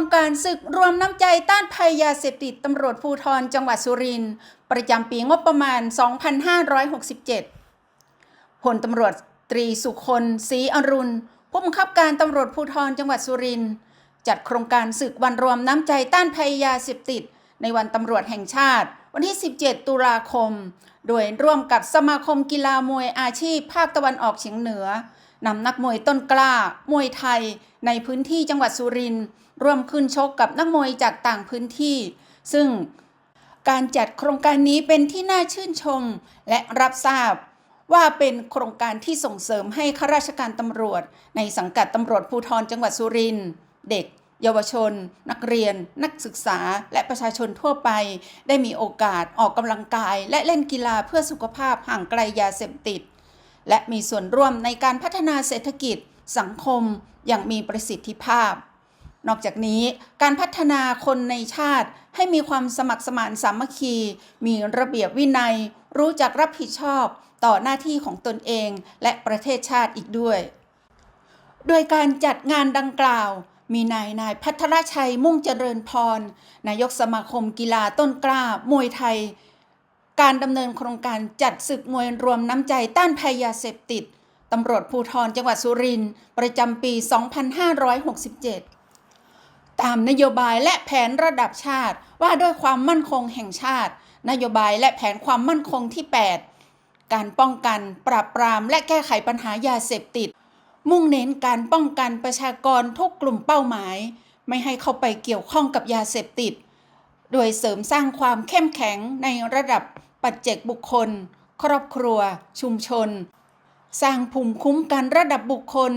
รงการศึกรวมน้ำใจต้านภัยยาเสพติดตำรวจภูธรจังหวัดสุรินทร์ประจำปีงบประมาณ 2567 พลตำรวจตรีสุคนศรีอรุณ ผู้บังคับการตำรวจภูธรจังหวัดสุรินทร์จัดโครงการศึกวันรวมน้ำใจต้านภัยยาเสพติด ในวันตำรวจแห่งชาติ วันที่ 17 ตุลาคม โดยร่วมกับสมาคมกีฬามวยอาชีพภาคตะวันออกเฉียงเหนือ นำนักมวยต้นกล้า มวยไทย ในพื้นที่จังหวัดสุรินทร์ร่วมขึ้นชกกับนักมวยจากต่างพื้นที่ ซึ่งการจัดโครงการนี้เป็นที่น่าชื่นชมและรับทราบว่าเป็นโครงการที่ส่งเสริมให้ข้าราชการตำรวจ ในสังกัดตำรวจภูธรจังหวัดสุรินทร์เด็ก เยาวชน นักเรียน นักศึกษาและประชาชนทั่วไป ได้มีโอกาสออกกำลังกาย และเล่นกีฬาเพื่อสุขภาพห่างไกลยาเสพติด และมีส่วนร่วมในการพัฒนาเศรษฐกิจ สังคมอย่างมีประสิทธิภาพ นอกจากนี้การพัฒนาคนในชาติให้มีความสมัครสมานสามัคคี มีระเบียบวินัย รู้จักรับผิดชอบต่อหน้าที่ของตนเองและประเทศชาติอีกด้วย โดยการจัดงานดังกล่าวมีนายนายพัทรชัยมุ่งเจริญพร นายกสมาคมกีฬาต้นกล้ามวยไทย การดำเนินโครงการจัดศึกมวยรวมน้ำใจต้านภัยยาเสพติดตำรวจภูธรจังหวัดสุรินทร์ประจำปี 2567 ตามนโยบายและแผนระดับชาติว่าด้วยความมั่นคงแห่งชาติ นโยบายและแผนความมั่นคงที่ 8 การป้องกันปราบปรามและแก้ไขปัญหายาเสพติด มุ่งเน้นการป้องกันประชากรทุกกลุ่มเป้าหมาย ไม่ให้เข้าไปเกี่ยวข้องกับยาเสพติด โดยเสริมสร้างความเข้มแข็งในระดับ ปัจเจกบุคคล ครอบครัว ชุมชน สร้างภูมิคุ้มกันระดับบุคคล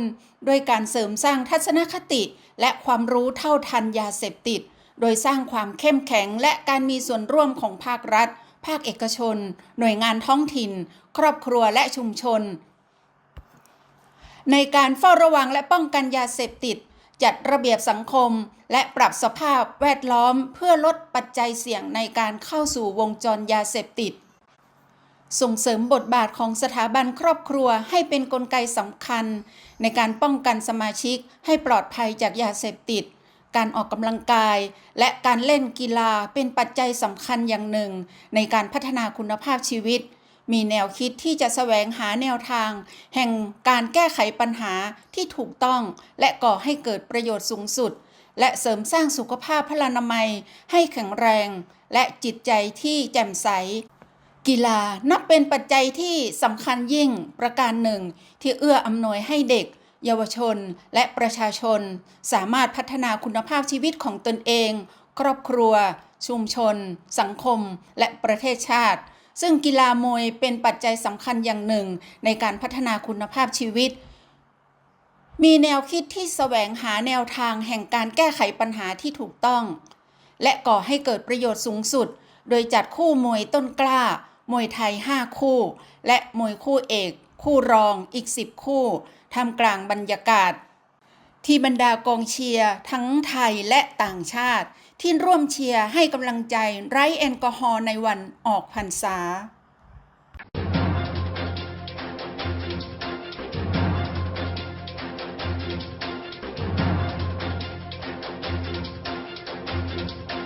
โดยการเสริมสร้างทัศนคติ และความรู้เท่าทันยาเสพติด โดยสร้างความเข้มแข็งและการมีส่วนร่วมของภาครัฐ ภาคเอกชน หน่วยงานท้องถิ่น ครอบครัวและชุมชน ในการเฝ้าระวังและป้องกันยาเสพติด จัดระเบียบสังคม และปรับสภาพแวดล้อมเพื่อลดปัจจัยเสี่ยงในการเข้าสู่วงจรยาเสพติด ส่งเสริมบทบาทของสถาบันครอบครัวให้เป็นนกลไกสำคัญ ในการป้องกันสมาชิกให้ปลอดภัยจากยาเสพติด การออกกำลังกาย และการเล่นกีฬาเป็นปัจจัยสำคัญอย่างหนึ่ง ในการพัฒนาคุณภาพชีวิต มีแนวคิดที่จะแสวงหาแนวทาง แห่งการแก้ไขปัญหาที่ถูกต้อง และก่อให้เกิดประโยชน์สูงสุด และเสริมสร้างสุขภาพพลานามัยให้แข็งแรง และจิตใจที่แจ่มใส กีฬานับเป็นปัจจัยที่สำคัญยิ่งประการหนึ่ง ที่เอื้ออำนวยให้เด็กเยาวชนและประชาชน สามารถพัฒนาคุณภาพชีวิตของตนเอง ครอบครัว ชุมชน สังคม และประเทศชาติ ซึ่งกีฬามวยเป็นปัจจัยสำคัญอย่างหนึ่งในการพัฒนาคุณภาพชีวิต มีแนวคิดที่แสวงหาแนวทางแห่งการแก้ไขปัญหาที่ถูกต้อง และก่อให้เกิดประโยชน์สูงสุด โดยจัดคู่มวยต้นกล้า มวยไทย 5 คู่ และมวยคู่เอก คู่รองอีก 10 คู่ทำกลางบรรยากาศ ที่บรรดากองเชียร์ทั้งไทยและต่างชาติ ที่ร่วมเชียร์ให้กำลังใจไร้แอลกอฮอล์ในวันออกพรรษา